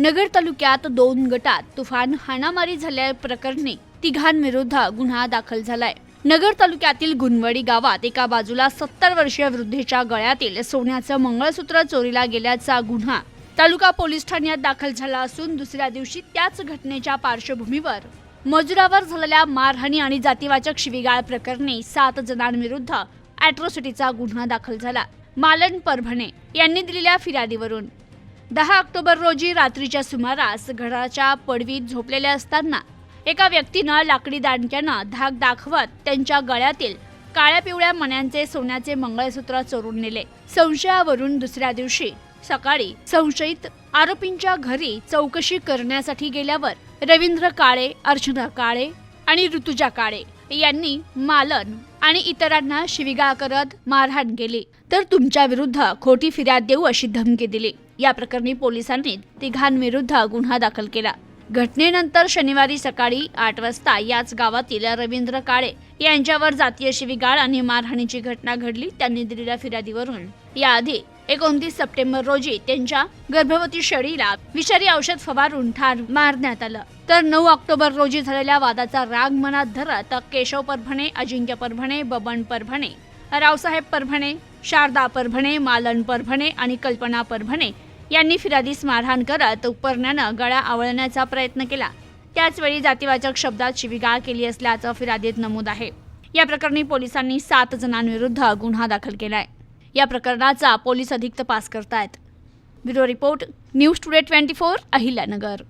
नगर तालुक्यात दोन गटात तुफान हाणामारी झाल्या प्रकरणी तिघांविरुद्ध गुन्हा दाखल झालाय. नगर तालुक्यातील गुणवडी गावात एका बाजूला सत्तर वर्षीय वृद्धेच्या गळ्यातील सोन्याचं मंगळसूत्र चोरीला गेल्याचा गुन्हा तालुका पोलीस ठाण्यात दाखल झाला असून दुसऱ्या दिवशी त्याच घटनेच्या पार्श्वभूमीवर मजुरावर झालेल्या मारहाणी आणि जातीवाचक शिवीगाळ प्रकरणी सात जणांविरुद्ध अॅट्रॉसिटीचा गुन्हा दाखल झाला. मालन परभणे यांनी दिलेल्या फिर्यादीवरून दहा ऑक्टोबर रोजी रात्रीच्या सुमारास घराच्या पडवीत झोपलेल्या असताना एका व्यक्तीनं लाकडी दांडक्यानं धाक दाखवत त्यांच्या गळ्यातील काळ्या पिवळ्या मण्यांचे सोन्याचे मंगळसूत्र चोरून नेले. संशयावरून दुसऱ्या दिवशी सकाळी संशयित आरोपींच्या घरी चौकशी करण्यासाठी गेल्यावर रवींद्र काळे अर्चना काळे आणि ऋतुजा काळे यांनी मालन आणि इतरांना शिविगाळ करत मारहाण केली. तर तुमच्या विरुद्ध खोटी फिर्याद देऊ अशी धमकी दिली. या प्रकरणी पोलिसांनी तिघांविरुद्ध गुन्हा दाखल केला. घटनेनंतर शनिवारी सकाळी आठ वाजता याच गावातील रवींद्र काळे यांच्यावर जातीय शिवीगाळ आणि मारहाणीची घटना घडली. त्यांनी दिलेल्या फिर्यादीवरून याआधी एकोणतीस सप्टेंबर रोजी त्यांच्या गर्भवती शेळीला विषारी औषध फवारून ठार मारण्यात आलं. तर नऊ ऑक्टोबर रोजी झालेल्या वादाचा राग मनात धरत केशव परभणे अजिंक्य परभणे बबन परभणे रावसाहेब परभणे शारदा परभणे मालन परभणे आणि कल्पना परभणे यांनी फिर्यादीस मारहाण करत उपरण्यानं गळा आवळण्याचा प्रयत्न केला. त्याचवेळी जातीवाचक शब्दात शिवीगाळ केली असल्याचं फिर्यादीत नमूद आहे. या प्रकरणी पोलिसांनी सात जणांविरुद्ध गुन्हा दाखल केलाय. या प्रकरणाचा पोलीस अधिक तपास करतायत. Bureau report news today twenty four Ahilyanagar.